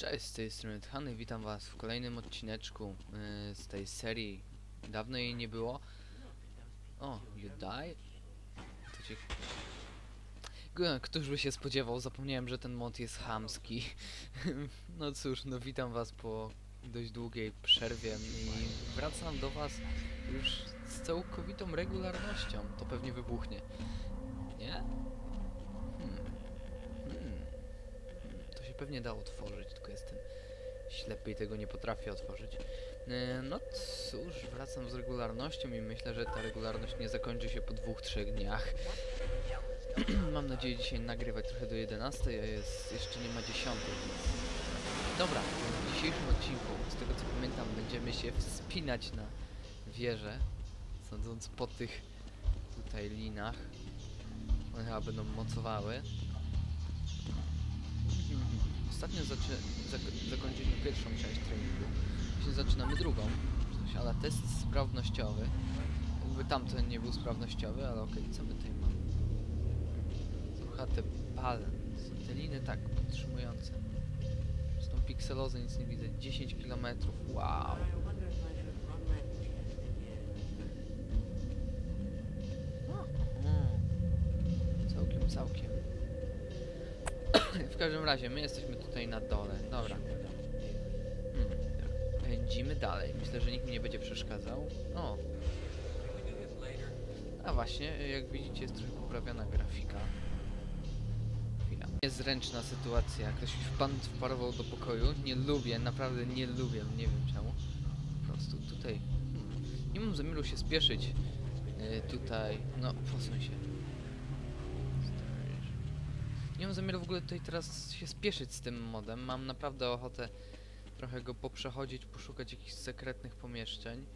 Cześć, z tej strony Tchany, witam was w kolejnym odcineczku y, z tej serii. Dawno jej nie było. O, you die? To cię... Któż by się spodziewał, zapomniałem, że ten mod jest chamski. no cóż, no witam was po dość długiej przerwie i wracam do was już z całkowitą regularnością. To pewnie wybuchnie. Nie? Pewnie da otworzyć, tylko jestem ślepy i tego nie potrafię otworzyć. E, No cóż, wracam z regularnością i myślę, że ta regularność nie zakończy się po dwóch, trzech dniach. Mam nadzieję dzisiaj nagrywać trochę do 11, a jest, jeszcze nie ma 10. Dobra, w dzisiejszym odcinku, z tego co pamiętam, będziemy się wspinać na wieżę, sądząc po tych tutaj linach. One chyba będą mocowały. Ostatnio zaczę zak zakończyliśmy pierwszą część treningu. Dzisiaj zaczynamy drugą. Ale test sprawnościowy. Jakby tamten nie był sprawnościowy, ale okej, co my tutaj mamy? Słuchate balance. Te liny tak, podtrzymujące. Z tą pikselozą nic nie widzę. 10 km. Wow. Całkiem, całkiem. Każdym razie, my jesteśmy tutaj na dole. Dobra. Hmm. Pędzimy dalej. Myślę, że nikt mi nie będzie przeszkadzał. O. A właśnie, jak widzicie, jest trochę poprawiona grafika. Chwila. Niezręczna sytuacja. Ktoś mi pan wparował do pokoju. Nie lubię, naprawdę nie lubię. Nie wiem czemu. Po prostu tutaj... Hmm. Nie mam zamiaru się spieszyć. Yy, tutaj... No, posuń się. Nie mam zamiaru w ogóle tutaj teraz się spieszyć z tym modem. Mam naprawdę ochotę trochę go poprzechodzić, poszukać jakichś sekretnych pomieszczeń.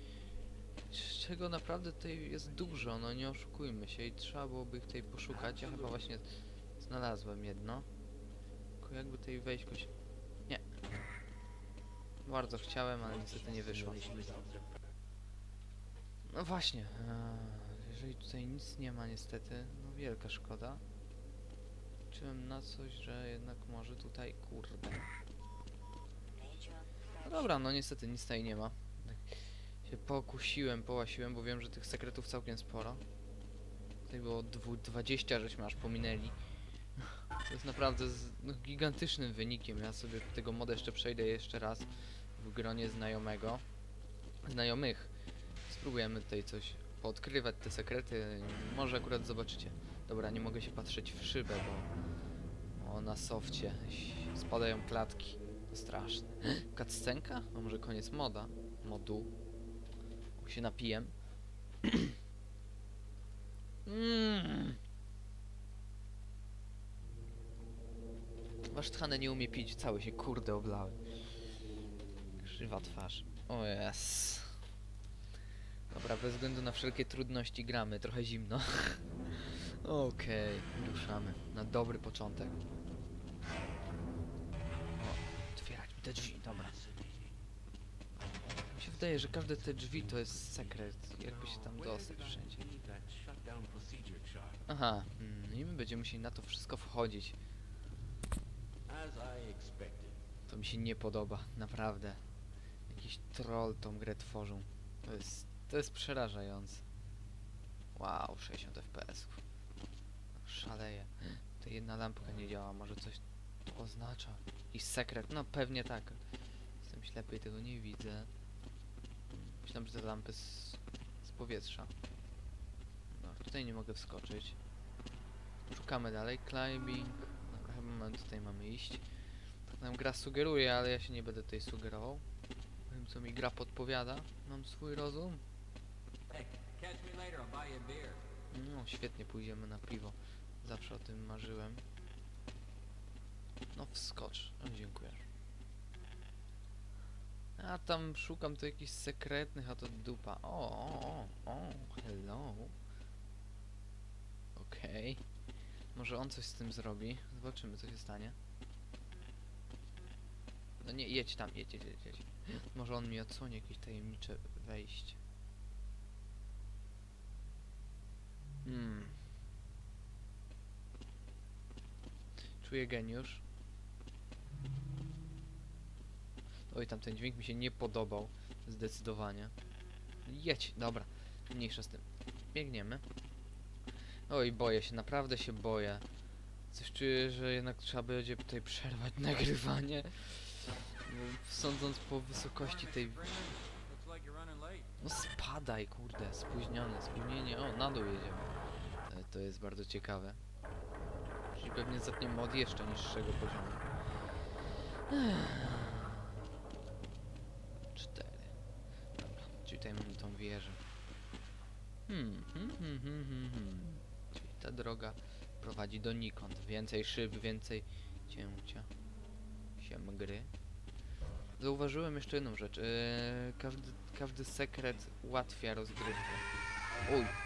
Czego naprawdę tutaj jest dużo, no nie oszukujmy się i trzeba byłoby ich tutaj poszukać. Ja chyba właśnie znalazłem jedno. Tylko jakby tutaj wejść jakoś... Nie. Bardzo chciałem, ale niestety nie wyszło. No właśnie. eee, Jeżeli tutaj nic nie ma niestety, no wielka szkoda liczyłem na coś, że jednak może tutaj, kurde. No dobra, no niestety nic tutaj nie ma. Tak się pokusiłem, połasiłem, bo wiem, że tych sekretów całkiem sporo. Tutaj było dwu, 20, żeśmy aż pominęli. To jest naprawdę z, no, gigantycznym wynikiem. Ja sobie tego moda jeszcze przejdę jeszcze raz w gronie znajomego. Znajomych. Spróbujemy tutaj coś poodkrywać, te sekrety. Może akurat zobaczycie. Dobra, nie mogę się patrzeć w szybę, bo o, na sofcie spadają klatki. Straszne. Cutscenka? A może koniec moda? Modu? Się napijem. mm. Wasz tchany nie umie pić, cały się kurde oblały. Krzywa twarz. O jest. Dobra, bez względu na wszelkie trudności gramy, trochę zimno. Okej, ruszamy. Na dobry początek. O, otwierać mi te drzwi, dobra. Mi się wydaje, że każde te drzwi to jest sekret. Jakby się tam dostać wszędzie. Aha, mm, i my będziemy musieli na to wszystko wchodzić. To mi się nie podoba, naprawdę. Jakiś troll tą grę tworzą. To jest, to jest przerażające. Wow, 60 fps. Szaleje. To jedna lampka nie działa, może coś to oznacza. Jakiś sekret, no pewnie tak. Jestem ślepy i tego nie widzę. Myślałem, że te lampy z, z powietrza. No, tutaj nie mogę wskoczyć. Szukamy dalej. Climbing. Dobra, chyba mamy, tutaj mamy iść. Tak nam gra sugeruje, ale ja się nie będę tutaj sugerował. Wiem co mi gra podpowiada. Mam swój rozum. No, świetnie, pójdziemy na piwo. Zawsze o tym marzyłem. No, wskocz. O, dziękuję. A tam szukam tu jakichś sekretnych, a to dupa. O, o, o, hello. Okej. Może on coś z tym zrobi. Zobaczymy, co się stanie. No nie, jedź tam, jedź, jedź, jedź. Może on mi odsłonie jakieś tajemnicze wejście. Hmm. Czuję geniusz. Oj, tam ten dźwięk mi się nie podobał. Zdecydowanie. Jedź, dobra. Mniejsza z tym. Biegniemy. Oj, boję się, naprawdę się boję. Coś czuję, że jednak trzeba będzie tutaj przerwać nagrywanie. Sądząc po wysokości tej... No spadaj, kurde, spóźnione, spóźnienie. O, na dół jedziemy. E, To jest bardzo ciekawe. Czyli pewnie zapniemy od jeszcze niższego poziomu. Cztery. Dobra, czyli tutaj mamy tą wieżę. Hmm, hmm, hmm, hmm, hmm, hmm. Czyli ta droga prowadzi donikąd. Więcej szyb, więcej cięcia się gry. Zauważyłem jeszcze jedną rzecz. Yy, każdy, każdy sekret ułatwia rozgrywkę. Uj.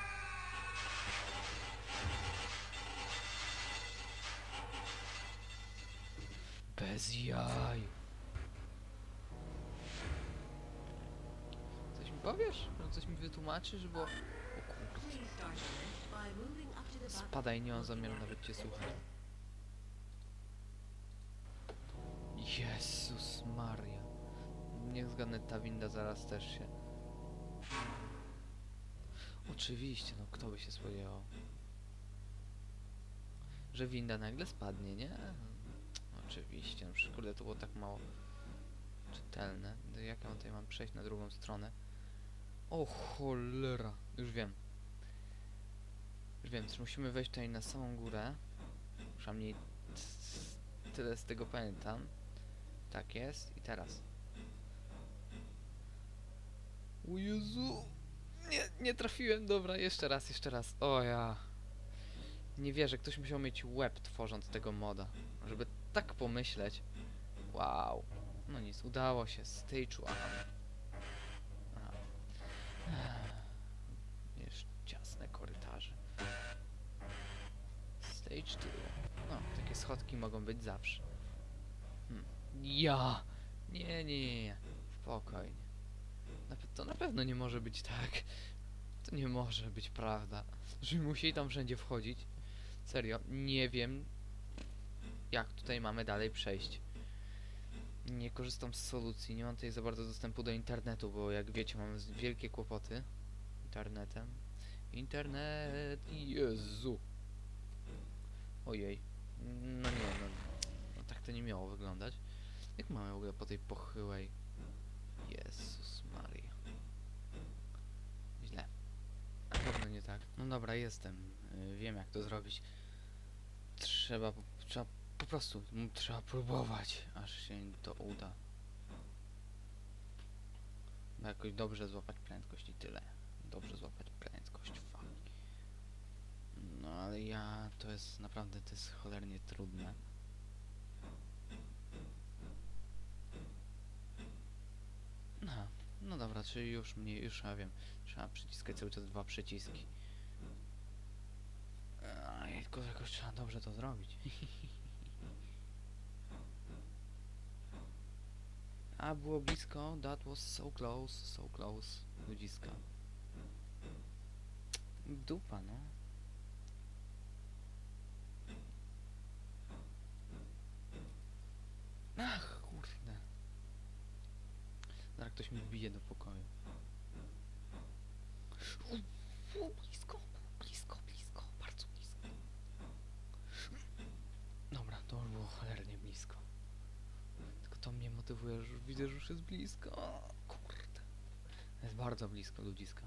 Bez jaj. Coś mi powiesz? Coś mi wytłumaczysz, bo... O kurde. Spadaj, nie mam zamiaru nawet cię słuchać. Jezus Maria. Niech zgadnę, ta winda zaraz też się... Oczywiście, no kto by się spodziewał. Że winda nagle spadnie, nie? Oczywiście, no przecież kurde, to było tak mało czytelne. Jak ja tutaj mam przejść na drugą stronę? O cholera, już wiem. Już wiem, że musimy wejść tutaj na samą górę. Przynajmniej tyle z tego pamiętam. Tak jest. I teraz. O Jezu! Nie, nie trafiłem. Dobra, jeszcze raz, jeszcze raz. O ja. Nie wierzę, ktoś musiał mieć łeb tworząc tego moda. Żeby tak pomyśleć. Wow. No nic, udało się. Stage one. A. Jeszcze ciasne korytarze. Stage 2. No, takie schodki mogą być zawsze. Hmm. Ja! Nie, nie, nie, nie. Spokojnie. To na pewno nie może być tak. To nie może być prawda. Że musieli tam wszędzie wchodzić. Serio, nie wiem jak tutaj mamy dalej przejść. Nie korzystam z solucji, nie mam tutaj za bardzo dostępu do internetu, bo jak wiecie mam wielkie kłopoty internetem. Internet, Jezu. Ojej. No nie, no, no tak to nie miało wyglądać. Jak mamy w ogóle po tej pochyłej? Jezus Maria. Źle. Na pewno nie tak. No dobra, jestem. Y, Wiem jak to zrobić. Trzeba, trzeba po prostu, m, trzeba próbować, aż się to uda. Bo jakoś dobrze złapać prędkość i tyle. Dobrze złapać prędkość, fuck. No ale ja, to jest naprawdę, to jest cholernie trudne. No, no dobra, czyli już mnie, już ja wiem. Trzeba przyciskać cały czas dwa przyciski. A, tylko jakoś trzeba dobrze to zrobić. A było blisko, that was so close, so close, ludziska. Dupa, no. Ach, kurde. Zaraz ktoś mi wbije do pokoju. U, u, blisko, blisko, blisko, bardzo blisko. Dobra, to już było cholernie blisko. Tylko już widzę, że już jest blisko. O, kurde. Jest bardzo blisko ludziska.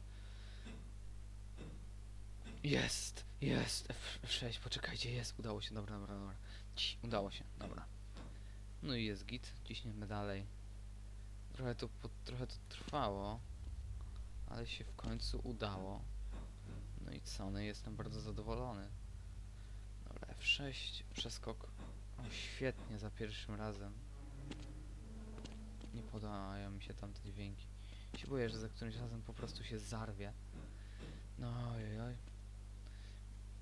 Jest, jest. F- F6, poczekajcie, jest. Udało się, dobra, dobra, dobra. Ci, udało się, dobra. No i jest git, ciśniemy dalej. Trochę to, po, trochę to trwało, ale się w końcu udało. No i co, no jestem bardzo zadowolony. Dobra, F6, przeskok. O, świetnie, za pierwszym razem. Nie podają mi się tam te dźwięki. Się boję, że za którymś razem po prostu się zarwie. No oj, oj.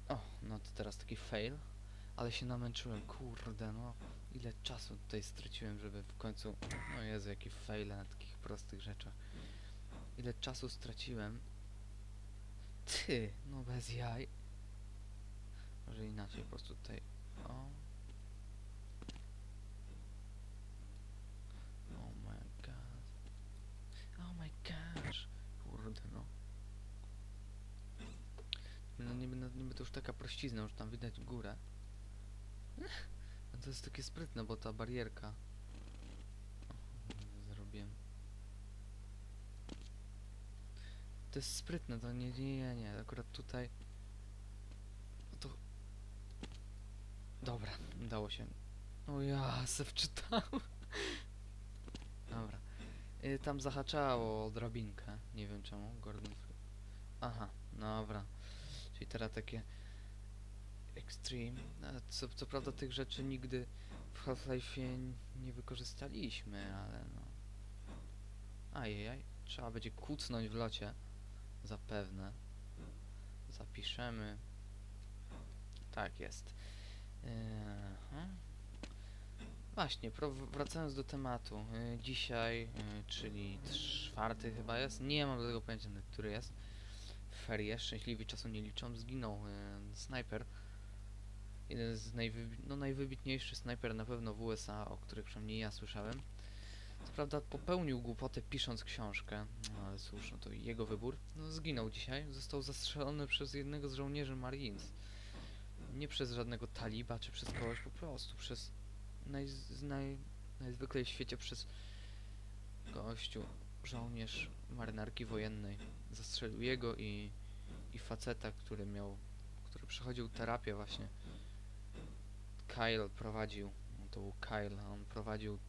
O, no to teraz taki fail. Ale się namęczyłem, kurde, no. Ile czasu tutaj straciłem, żeby w końcu... No Jezu, jaki fail na takich prostych rzeczach. Ile czasu straciłem. Ty, no bez jaj. Może inaczej, po prostu tutaj... O. Oh my niby to już taka prościzna, już tam widać górę. No to jest takie sprytne, bo ta barierka. O, Zrobiłem. To jest sprytne, to nie, nie, nie, nie. Akurat tutaj. No to. Dobra, udało się. O ja se wczytałem. Dobra. Y, tam zahaczało drabinkę. Nie wiem czemu. Gordon Aha, dobra. Czyli teraz takie extreme. A Co, co prawda tych rzeczy nigdy w Half-Life nie wykorzystaliśmy, ale no. Ajajaj. Trzeba będzie kucnąć w locie. Zapewne. Zapiszemy. Tak jest. Hmm. Właśnie, wracając do tematu. y, dzisiaj, y, czyli czwarty chyba jest, nie mam do tego pojęcia, który jest. Ferie, szczęśliwi czasu nie liczą, zginął y, snajper. Jeden z no, najwybitniejszy snajper na pewno w USA, o których przynajmniej ja słyszałem. Co prawda popełnił głupotę pisząc książkę, no ale cóż, no to jego wybór. No zginął dzisiaj, został zastrzelony przez jednego z żołnierzy Marines. Nie przez żadnego taliba, czy przez kogoś, po prostu przez naj, naj, najzwyklej w świecie przez gościu, żołnierz marynarki wojennej. Zastrzelił jego i, i faceta, który miał, który przechodził terapię właśnie. Kyle prowadził, to był Kyle, on prowadził,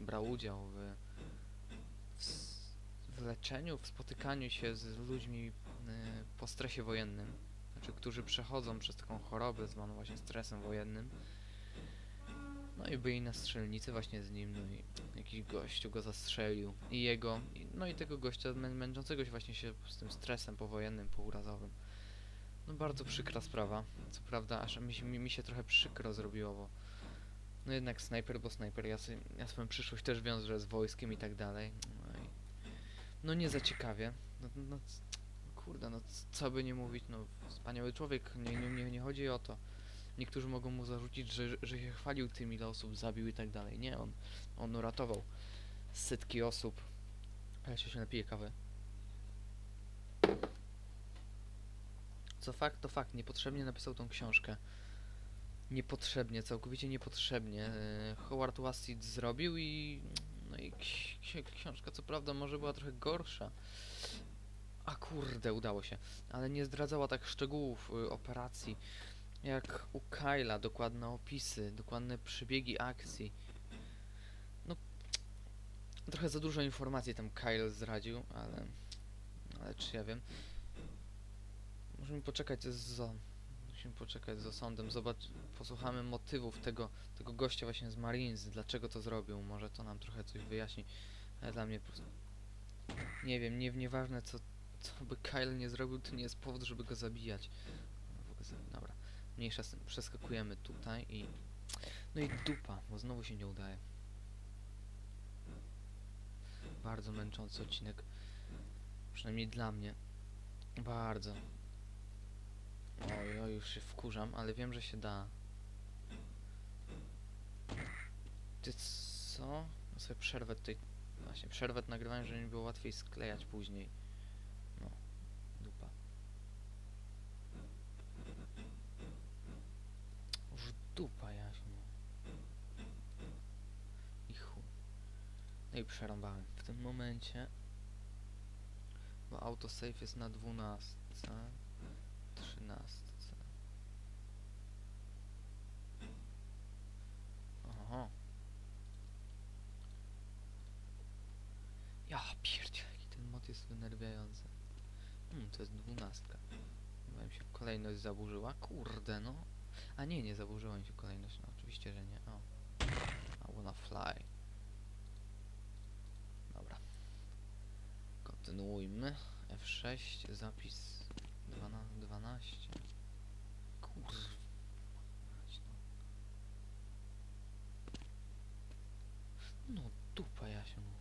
brał udział w, w, w leczeniu, w spotykaniu się z ludźmi y, po stresie wojennym. Znaczy, którzy przechodzą przez taką chorobę zwaną właśnie stresem wojennym. No i byli na strzelnicy właśnie z nim, no i jakiś gościu go zastrzelił. I jego, no i tego gościa mę męczącego się właśnie się z tym stresem powojennym, pourazowym. No bardzo przykra sprawa. Co prawda, aż mi, mi, mi się trochę przykro zrobiło, bo no jednak snajper, bo snajper, ja, sobie, ja swoją przyszłość też wiążę z wojskiem i tak dalej. No, i, no nie za ciekawie. No, no, c- kurde, no co by nie mówić, no wspaniały człowiek, nie, nie, nie, nie chodzi o to. Niektórzy mogą mu zarzucić, że, że się chwalił tym, ile osób zabił i tak dalej. Nie, on, on uratował setki osób. A Ja się napiję kawy. Co fakt, to fakt. Niepotrzebnie napisał tą książkę. Niepotrzebnie, całkowicie niepotrzebnie. E, Howard Wasit zrobił i... No i ksi- ksi- książka co prawda może była trochę gorsza. A kurde, udało się. Ale nie zdradzała tak szczegółów y, operacji jak u Kyla, dokładne opisy, dokładne przebiegi akcji. No, trochę za dużo informacji tam Kyle zdradził, ale, ale czy ja wiem. Musimy poczekać z musimy poczekać z osądem, zobacz, posłuchamy motywów tego, tego gościa właśnie z Marines, dlaczego to zrobił, może to nam trochę coś wyjaśni, ale dla mnie po prostu, nie wiem, nie, nieważne co, co by Kyle nie zrobił, to nie jest powód, żeby go zabijać. Dobra. Mniejsza z tym, przeskakujemy tutaj i... No i dupa, bo znowu się nie udaje. Bardzo męczący odcinek. Przynajmniej dla mnie. Bardzo. Oj, już się wkurzam, ale wiem, że się da. Ty co? No sobie przerwę tutaj... Właśnie, przerwę nagrywałem, żeby mi było łatwiej sklejać później. No, dupa. Już dupa jaśno. I chuj. No i przerąbałem. W tym momencie... Bo autosave jest na 12. 13. Oho. Ja pierdzie, jaki ten mod jest wynerwiający. Hmm, to jest dwunastka. Chyba się kolejność zaburzyła. Kurde, no. A nie, nie zaburzyła mi się kolejność. No oczywiście, że nie. O. I wanna fly. Dobra. Kontynuujmy. F6, zapis 12. 12. Kurwa. No. dupa Jasiu. No.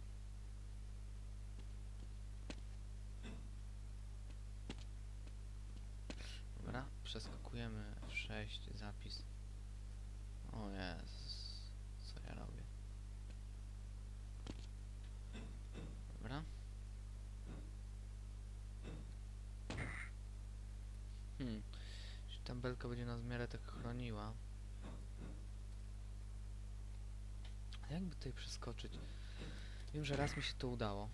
Dobra, przeskakujemy F6, zapis. O Jezus, co ja robię? Dobra. Hmm. Czy ta ta belka będzie nas w miarę tak chroniła. A jakby tutaj przeskoczyć? Wiem, że raz mi się to udało.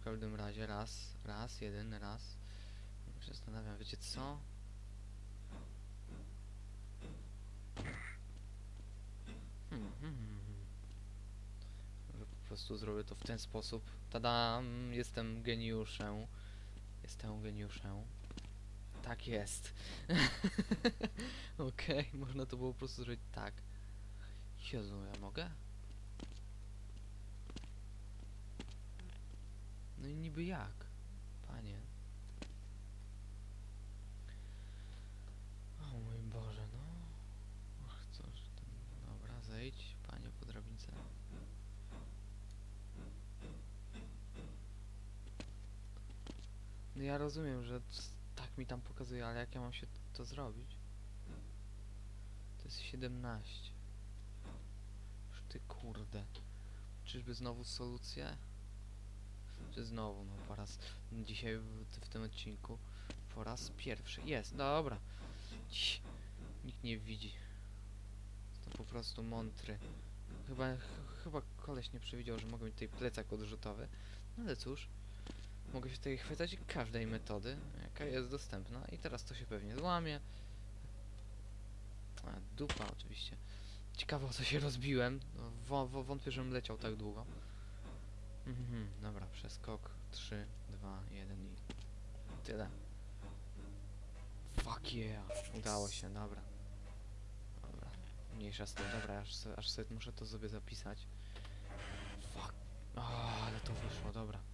W każdym razie raz, raz, jeden raz. Nie Zastanawiam, wiecie co? Hmm, hmm, hmm, po prostu zrobię to w ten sposób. Tadam! Jestem geniuszem. Jestem geniuszem. Tak jest. Okej, można to było po prostu zrobić tak. Jezu, ja mogę? No i niby jak? Panie. O mój Boże, no. Cóż tam. Dobra, zejdź, panie po drabince. No ja rozumiem, że tak mi tam pokazuje, ale jak ja mam się to zrobić? To jest 17. Już ty kurde. Czyżby znowu solucję? Czy znowu, no po raz dzisiaj w, w tym odcinku po raz pierwszy. Jest, dobra. Dziś nikt nie widzi. To po prostu mątry. Chyba, ch chyba koleś nie przewidział, że mogę mieć tutaj plecak odrzutowy. No ale cóż. Mogę się tutaj chwytać każdej metody, jaka jest dostępna i teraz to się pewnie złamie. A, dupa oczywiście. Ciekawe o co się rozbiłem. No, wątpię, żebym leciał tak długo. Mhm, dobra, przeskok. 3, 2, 1 i tyle. Fuck yeah! Udało się, dobra. Dobra, mniejsza z. Dobra, aż, aż sobie muszę to sobie zapisać. Fuck. O, ale to wyszło, dobra.